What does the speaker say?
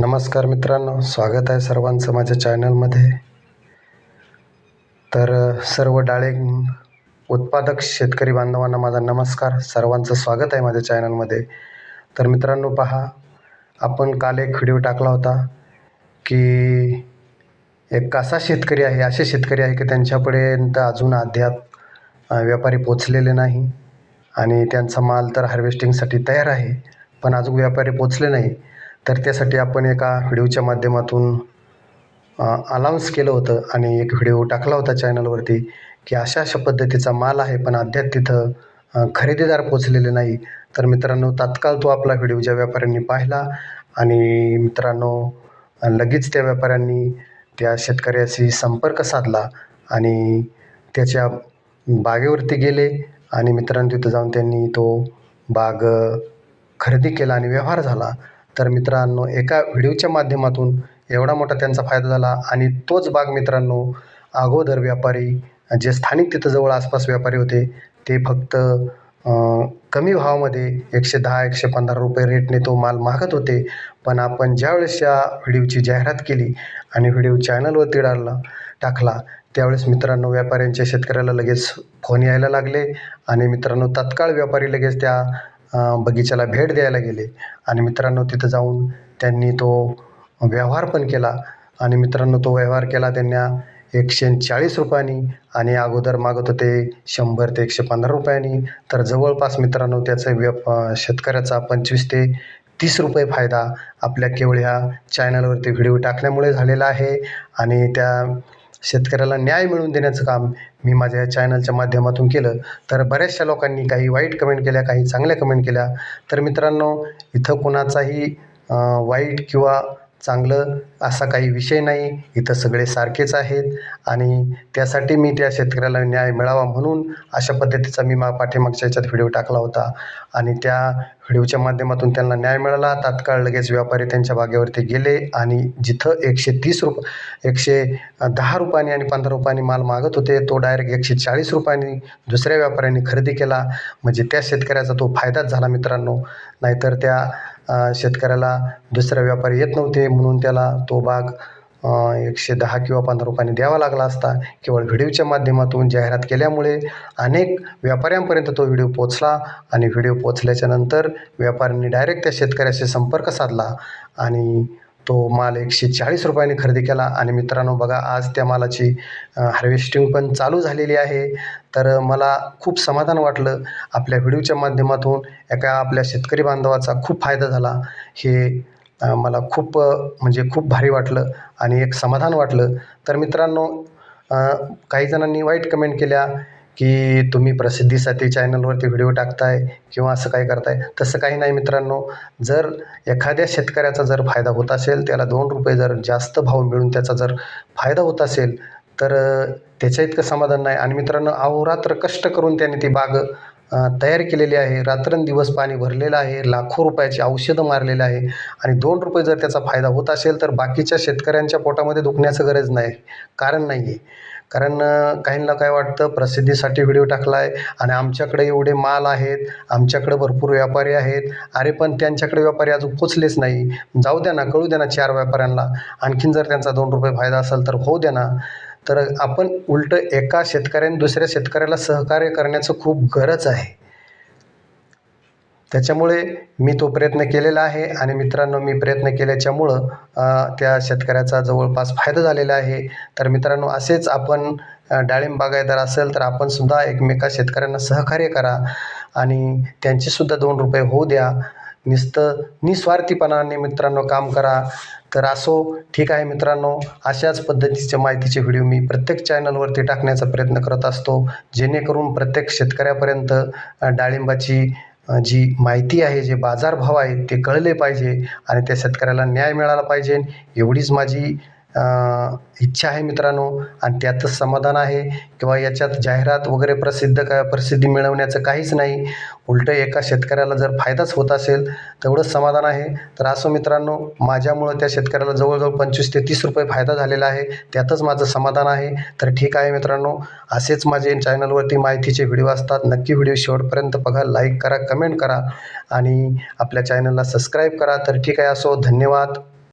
नमस्कार मित्रांनो स्वागत आहे सर्वांचं माझ्या चॅनलमध्ये. तर सर्व डाळिंब उत्पादक शेतकरी बांधवांना माझा नमस्कार. सर्वांचं स्वागत आहे माझ्या चॅनलमध्ये. तर मित्रांनो पहा आपण काल एक व्हिडिओ टाकला होता की एक असा शेतकरी आहे असे शेतकरी आहे की त्यांच्यापर्यंत अजून अद्याप व्यापारी पोचलेले नाही आणि त्यांचा माल तर हार्वेस्टिंगसाठी तयार आहे पण अजून व्यापारी पोचले नाही. तर त्यासाठी आपण एका व्हिडिओच्या माध्यमातून अनाऊन्स केलं होतं आणि एक व्हिडिओ टाकला होता चॅनलवरती की अशा अशा पद्धतीचा माल आहे पण अद्याप तिथं खरेदीदार पोचलेले नाही. तर मित्रांनो तात्काळ तो आपला व्हिडिओ ज्या व्यापाऱ्यांनी पाहिला आणि मित्रांनो लगेच त्या व्यापाऱ्यांनी त्या शेतकऱ्याशी संपर्क साधला आणि त्याच्या बागेवरती गेले आणि मित्रांनो तिथं जाऊन त्यांनी तो बाग खरेदी केला आणि व्यवहार झाला. तर मित्रांनो एका व्हिडिओच्या माध्यमातून एवढा मोठा त्यांचा फायदा झाला आणि तोच बाग मित्रांनो अगोदर व्यापारी जे स्थानिक तिथं जवळ आसपास व्यापारी होते ते फक्त कमी भावामध्ये एकशे दहा एकशे पंधरा रुपये रेटने तो माल मागत होते. पण आपण ज्यावेळेस या व्हिडिओची जाहिरात केली आणि व्हिडिओ चॅनलवरती डाळला टाकला त्यावेळेस मित्रांनो व्यापाऱ्यांच्या शेतकऱ्याला लगेच फोन यायला लागले आणि मित्रांनो तत्काळ व्यापारी लगेच त्या बगीचाला भेट द्यायला गेले. आणि मित्रांनो तिथं जाऊन त्यांनी तो व्यवहार पण केला. आणि मित्रांनो तो व्यवहार केला त्यांना एकशे चाळीस रुपयांनी आणि अगोदर मागत होते शंभर ते एकशे पंधरा रुपयांनी. तर जवळपास मित्रांनो त्याचा व्यप शेतकऱ्याचा पंचवीस ते तीस रुपये फायदा आपल्या केवळ ह्या चॅनलवरती व्हिडिओ टाकल्यामुळे झालेला आहे. आणि त्या शेतकऱ्याला न्याय मिळवून देण्याचं काम मी माझ्या या चॅनलच्या माध्यमातून केलं. तर बऱ्याचशा लोकांनी काही वाईट कमेंट केल्या काही चांगल्या कमेंट केल्या. तर मित्रांनो इथं कोणाचाही वाईट किंवा चांगलं असा काही विषय नाही. इथं सगळे सारखेच आहेत. आणि त्यासाठी मी त्या शेतकऱ्याला न्याय मिळावा म्हणून अशा पद्धतीचा मी मा पाठीमागच्या याच्यात व्हिडिओ टाकला होता. आणि त्या व्हिडिओच्या माध्यमातून त्यांना न्याय मिळाला. तात्काळ लगेच व्यापारी त्यांच्या बागेवरती गेले. आणि जिथं एकशे तीस रुप एकशे दहा रुपयांनी आणि पंधरा रुपयांनी माल मागत होते तो डायरेक्ट एकशे चाळीस रुपयांनी दुसऱ्या व्यापाऱ्यांनी खरेदी केला. म्हणजे त्या शेतकऱ्याचा तो फायदाच झाला मित्रांनो. नाहीतर त्या शेतकऱ्याला दुसरा व्यापारी येत नव्हते म्हणून त्याला तो बाग एकशे दहा किंवा पंधरा रुपयाने द्यावा लागला असता. केवळ व्हिडिओच्या माध्यमातून जाहिरात केल्यामुळे अनेक व्यापाऱ्यांपर्यंत तो व्हिडिओ पोचला आणि व्हिडिओ पोचल्याच्यानंतर व्यापाऱ्यांनी डायरेक्ट त्या शेतकऱ्याशी संपर्क साधला आणि तो माल एकशे चाळीस रुपयाने खरेदी केला. आणि मित्रांनो बघा आज त्या मालाची हार्वेस्टिंग पण चालू झालेली आहे. तर मला खूप समाधान वाटलं. आपल्या व्हिडिओच्या माध्यमातून एका आपल्या शेतकरी बांधवाचा खूप फायदा झाला. हे मला खूप म्हणजे खूप भारी वाटलं आणि एक समाधान वाटलं. तर मित्रांनो काही जणांनी वाईट कमेंट केल्या. की तुम्ही प्रसिद्धीसाठी चॅनलवरती व्हिडिओ टाकताय किंवा असं काही करताय तसं काही नाही मित्रांनो. जर एखाद्या शेतकऱ्याचा जर फायदा होत असेल त्याला दोन रुपये जर जास्त भाव मिळून त्याचा जर फायदा होत असेल तर त्याच्या इतकं समाधान नाही. आणि मित्रांनो अहोरात्र कष्ट करून त्याने ती बाग तयार केलेली आहे. रात्रंदिवस पाणी भरलेलं आहे. लाखो रुपयाची औषधं मारलेलं आहे. आणि दोन रुपये जर त्याचा फायदा होत असेल तर बाकीच्या शेतकऱ्यांच्या पोटामध्ये दुखण्याचं गरज नाही कारण नाही आहे कारण काहींना काय वाटतं प्रसिद्धीसाठी व्हिडिओ टाकला आहे आणि आमच्याकडे एवढे माल आहेत आमच्याकडे भरपूर व्यापारी आहेत अरे पण त्यांच्याकडे व्यापारी अजून पोचलेच नाही. जाऊ द्या ना कळू द्या ना चार व्यापाऱ्यांना. आणखीन जर त्यांचा दोन रुपये फायदा असेल तर होऊ द्या ना. तर आपण उलटं एका शेतकऱ्याने दुसऱ्या शेतकऱ्याला सहकार्य करण्याचं खूप गरज आहे. त्याच्यामुळे मी तो प्रयत्न केलेला आहे आणि मित्रांनो मी प्रयत्न केल्याच्यामुळं त्या शेतकऱ्याचा जवळपास फायदा झालेला आहे. तर मित्रांनो असेच आपण डाळिंब बागायतदार असेल तर आपण सुद्धा एकमेका शेतकऱ्यांना सहकार्य करा आणि त्यांचेसुद्धा दोन रुपये होऊ द्या. नुसतं निस्वार्थीपणाने मित्रांनो काम करा. तर असो ठीक आहे मित्रांनो अशाच पद्धतीच्या माहितीचे व्हिडिओ मी प्रत्येक चॅनलवरती टाकण्याचा प्रयत्न करत असतो. जेणेकरून प्रत्येक शेतकऱ्यापर्यंत डाळिंबाची जी माहिती आहे जे बाजारभाव आहेत ते कळले पाहिजे आणि त्या शेतकऱ्याला न्याय मिळाला पाहिजे. एवढीच माझी इच्छा आहे मित्रांनो आणि त्यातच समाधान आहे किंवा याच्यात जाहिरात वगैरे प्रसिद्ध का प्रसिद्धी मिळवण्याचं काहीच नाही. उलटं एका शेतकऱ्याला जर फायदाच होत असेल तेवढंच समाधान आहे. तर असं मित्रांनो माझ्यामुळं त्या शेतकऱ्याला जवळजवळ पंचवीस ते तीस रुपये फायदा झालेला आहे. त्यातच माझं समाधान आहे. तर ठीक आहे मित्रांनो असेच माझे चॅनलवरती माहितीचे व्हिडिओ असतात. नक्की व्हिडिओ शेवटपर्यंत बघा लाईक करा कमेंट करा आणि आपल्या चॅनलला सबस्क्राईब करा. तर ठीक आहे असो धन्यवाद.